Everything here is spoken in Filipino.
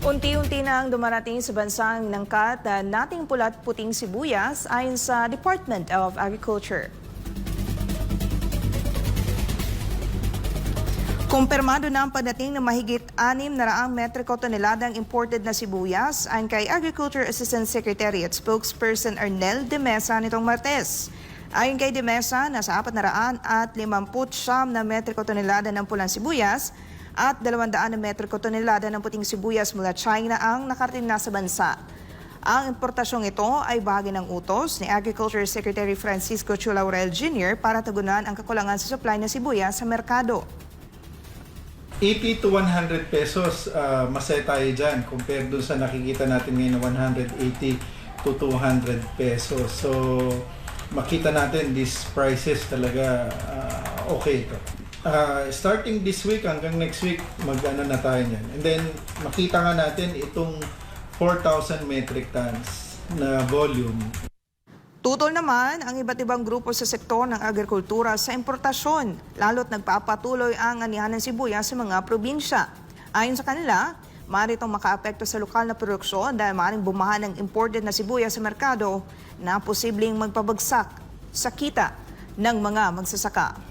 Unti-unti na ang dumarating sa bansang nangkat na nating pulat puting sibuyas ayon sa Department of Agriculture. Kumpirmado na ang pagdating ng mahigit 6 na raang metriko toneladang imported na sibuyas ayon kay Agriculture Assistant Secretary at Spokesperson Arnel de Mesa nitong Martes. Ayon kay de Mesa, nasa 400 at 50 na metriko tonelada ng pulang sibuyas at 200 na metriko tonelada ng puting sibuyas mula China ang nakarating na sa bansa. Ang importasyong ito ay bahagi ng utos ni Agriculture Secretary Francisco Chulaurel Jr. para tagunan ang kakulangan sa supply ng sibuyas sa merkado. 80 to 100 pesos, ah, masaya tayo dyan compared dun sa nakikita natin ngayon na 180 to 200 pesos. So, makita natin these prices talaga ah, okay ito. Ah, starting this week hanggang next week, mag-ano na tayo niyan. And then, makita nga natin itong 4,000 metric tons na volume Tutol naman ang iba't ibang grupo sa sektor ng agrikultura sa importasyon, lalo't nagpapatuloy ang anihan ng sibuyas sa mga probinsya. Ayon sa kanila, maaari itong makaapekto sa lokal na produksyon dahil maaaring bumahan ng imported na sibuyas sa merkado na posibleng magpabagsak sa kita ng mga magsasaka.